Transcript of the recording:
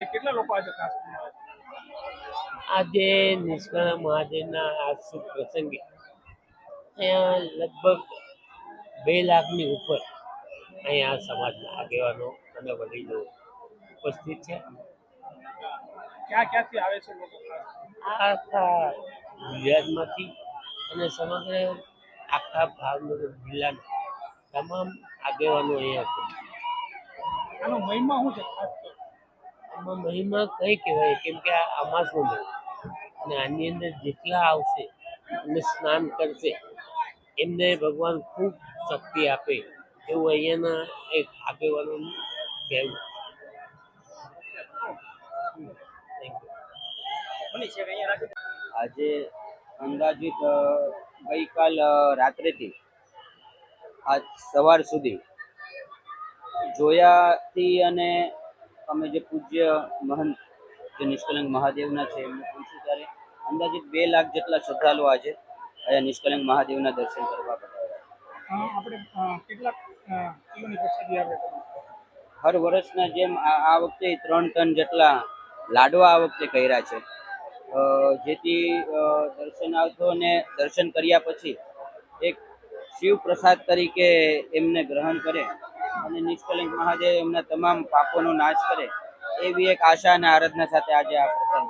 કેટલા લોકો આજે? આજે નિષ્કાળ મહાદેવના આ શુભ પ્રસંગે અહીંયા લગભગ બે લાખની ઉપર અહીંયા સમાજના આગેવાનો અને વડીલો ઉપસ્થિત છે. ક્યાં ક્યાંથી આવે છે લોકો આ આખા ગુજરાતમાંથી અને સમગ્ર આખા ભાવનગર જિલ્લાના તમામ આગેવાનો અહીંયા આનો મહિમા શું છે ખાસ આમાં મહિમા કઈ કહેવાય? કેમ કે આ અમાસનો મહિનો. અને આની અંદર જેટલા આવશે અને સ્નાન કરશે, એમને ભગવાન ખૂબ શક્તિ આપે, એવું અહીંયાના એક આગેવાનોનું કહેવું આજે અંદાજિત ગઈકાલ રાત્રેથી આજ સવાર સુધી જોયાથી અને અમે જે પૂજ્ય મહંત જે નિષ્કલંક મહાદેવના છે એમને પૂછ્યું ત્યારે અંદાજિત બે લાખ જેટલા શ્રદ્ધાળુ આજે અહીંયા નિષ્કલંક મહાદેવના દર્શન કરવા આપણે કેટલા કિલોની પ્રસાદી આપણે હર વર્ષના જેમ આ વખતે ત્રણ ટન જેટલા લાડવા આ વખતે કર્યા છે. જેથી દર્શનાર્થોને દર્શન કર્યા પછી એક શિવ પ્રસાદ તરીકે એમને ગ્રહણ કરે. અને નિષ્કલંક મહાદેવ એમના તમામ પાપોનો નાશ કરે, એવી એક આશા અને આરાધના સાથે આજે આ પ્રસાદ